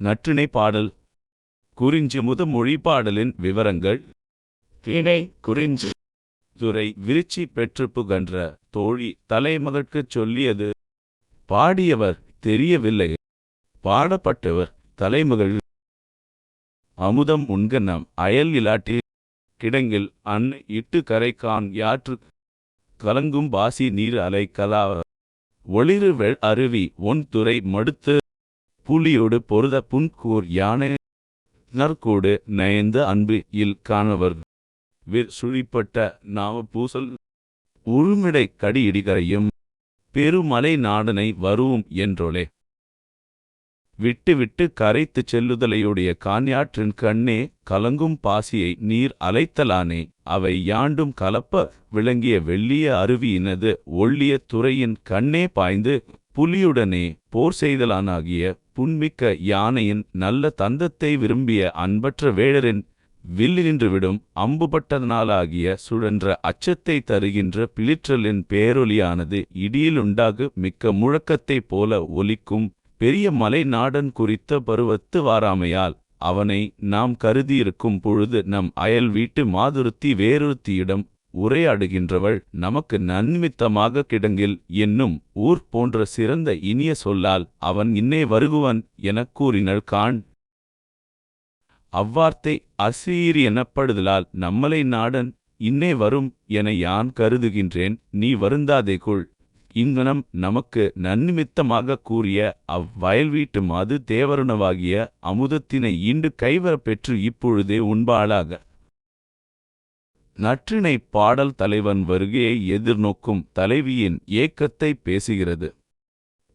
நற்றிணை பாடல். குறிஞ்சி முத மொழி பாடலின் விவரங்கள். திணை குறிஞ்சி. துறை விருச்சி பெற்று புகன்ற தோழி தலைமகட்குச் சொல்லியது. பாடியவர் தெரியவில்லை. பாடப்பட்டவர் தலைமகள். அமுதம் உண்க நம் அயல் இலாட்டி. கிடங்கில் அன் இட்டு கரைக்கான் யாற்று. கலங்கும் பாசி நீர் அலை கலா. ஒளிரு வெள் அருவி ஒன் துறை மடுத்து. புலியோடு பொருத புன்கூர் யானை நற்கூடு நயந்த அன்பு இல் காணவர். விற் சுழிப்பட்ட நாம பூசல் உருமிடை கடியிடிகரையும் பெருமலை நாடனை வருவும் என்றோலே. விட்டு விட்டு கரைத்துச் செல்லுதலையுடைய கான்யாற்றின் கண்ணே கலங்கும் பாசியை நீர் அலைத்தலானே. அவை யாண்டும் கலப்ப விளங்கிய வெள்ளிய அருவியினது ஒள்ளிய துறையின் கண்ணே பாய்ந்து புலியுடனே போர் செய்தலானாகிய புன்மிக்க யானையின் நல்ல தந்தத்தை விரும்பிய அன்பற்ற வேடரின் வில்லினின்றுவிடும் அம்புபட்டதனாலாகிய சுழன்ற அச்சத்தை தருகின்ற பிளிற்றலின் பேரொலியானது இடியிலுண்டாகு மிக்க முழக்கத்தைப் போல ஒலிக்கும் பெரிய மலை நாடன் குறித்த பருவத்து வாராமையால் அவனை நாம் கருதியிருக்கும் பொழுது நம் அயல் வீட்டு மாதுருத்தி வேறொருத்தியிடம் உரையாடுகின்றவள் நமக்கு நன்மித்தமாக கிடங்கில் என்னும் ஊர் போன்ற சிறந்த இனிய சொல்லால் அவன் இன்னே வருகுவன் எனக் கூறினள் காண். அவ்வார்த்தை அசீர் எனப்படுதலால் நம்மலை நாடன் இன்னே வரும் என யான் கருதுகின்றேன் நீ வருந்தாதே இங்கனம் நமக்கு நன்னிமித்தமாக கூறிய அவ்வயல் வீட்டு மாது தேவருணவாகிய அமுதத்தினை ஈண்டு கைவரப் பெற்று இப்பொழுதே உண்பாளாக. நற்றிணை பாடல் தலைவன் வருகையை எதிர்நோக்கும் தலைவியின் ஏக்கத்தை பேசுகிறது.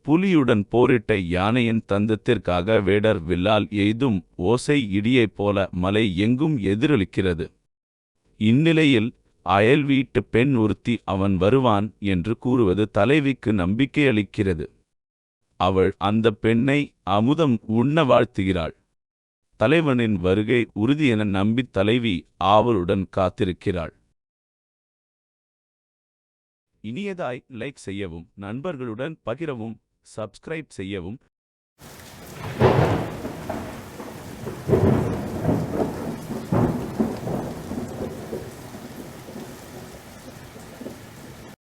புலியுடன் போரிட்ட யானையின் தந்தத்திற்காக வேடர் வில்லால் எய்தும் ஓசை இடியைப் போல மலை எங்கும் எதிரொலிக்கிறது. இந்நிலையில் அயல் வீட்டு பெண் ஒருத்தி அவன் வருவான் என்று கூறுவது தலைவிக்கு நம்பிக்கையளிக்கிறது. அவள் அந்த பெண்ணை அமுதம் உண்ண வாழ்த்துகிறாள். தலைவனின் வருகை உறுதியென நம்பித் தலைவி ஆவலுடன் காத்திருக்கிறாள். இனியதாய் லைக் செய்யவும் நண்பர்களுடன் பகிரவும் சப்ஸ்கிரைப் செய்யவும்